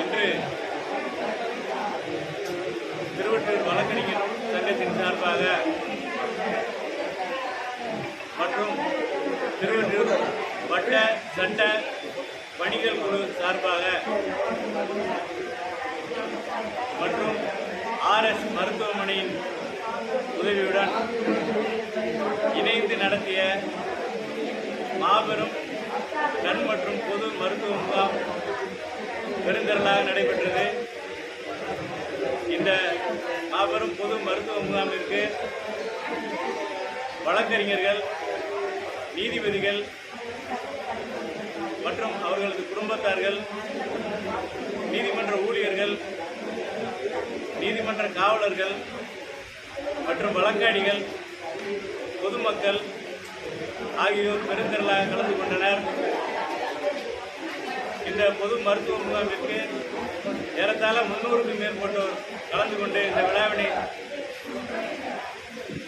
இன்று திருவள்ளூர் வழக்கறிஞர் சங்கத்தின் சார்பாக மற்றும் திருவள்ளூர் வட்ட சட்ட வணிகர் குழு சார்பாக மற்றும் ஆர்எஸ் மருத்துவமனையின் உதவியுடன் இணைந்து நடத்திய மாபெரும் கண் மற்றும் பொது மருத்துவ முகாம் பெருந்திரளாக நடைபெற்றது. இந்த மாபெரும் பொது மருத்துவ முகாமிற்கு வழக்கறிஞர்கள் நீதிபதிகள் மற்றும் அவர்களது குடும்பத்தார்கள் நீதிமன்ற ஊழியர்கள் நீதிமன்ற காவலர்கள் மற்றும் வழக்காடிகள் பொதுமக்கள் ஆகியோர் பெருந்திரளாக கலந்து கொண்டனர். இந்த பொது மருத்துவ முகாமிற்கு ஏறத்தாழ முன்னூறுக்கும் மேற்பட்டோர் கலந்து கொண்டு இந்த விழாவினை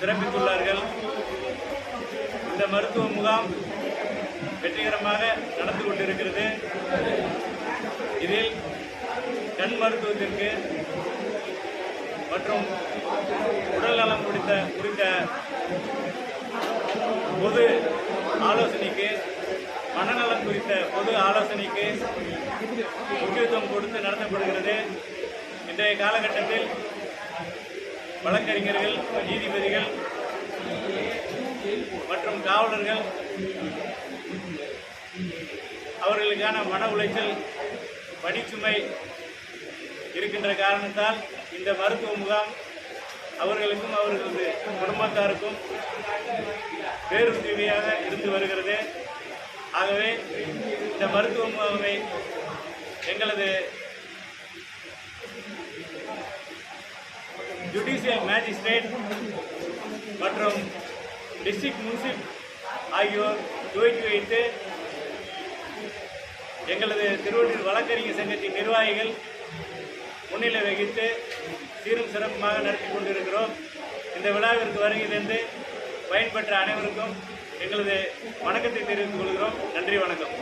சிறப்பித்துள்ளார்கள். இந்த மருத்துவ முகாம் வெற்றிகரமாக நடந்து கொண்டிருக்கிறது. இதில் கண் மருத்துவத்திற்கு மற்றும் உடல்நலம் குறித்த குறித்த பொது ஆலோசனைக்கு மனநலம் குறித்த பொது ஆலோசனைக்கு முக்கியத்துவம் கொடுத்து நடத்தப்படுகிறது. இன்றைய காலகட்டத்தில் வழக்கறிஞர்கள் நீதிபதிகள் மற்றும் காவலர்கள் அவர்களுக்கான மன உளைச்சல் பணிச்சுமை இருக்கின்ற காரணத்தால் இந்த மருத்துவ முகாம் அவர்களுக்கும் அவர்களது குடும்பத்தாருக்கும் பேருதவியாக இருந்து வருகிறது. ஆகவே இந்த மருத்துவ முகாமை எங்களது ஜுடிஷியல் மேஜிஸ்ட்ரேட் மற்றும் டிஸ்ட்ரிக்ட் முன்சிப் ஆகியோர் துவக்கி வைத்து எங்களது திருவள்ளூர் வழக்கறிஞர் சங்கத்தின் நிர்வாகிகள் முன்னிலை வகித்து சீரும் சிறப்புமாக நடத்தி கொண்டிருக்கிறோம். இந்த விழாவிற்கு வருகை பயன்பெற்ற அனைவருக்கும் எங்களது வணக்கத்தை தெரிவித்துக் கொள்கிறோம். நன்றி வணக்கம்.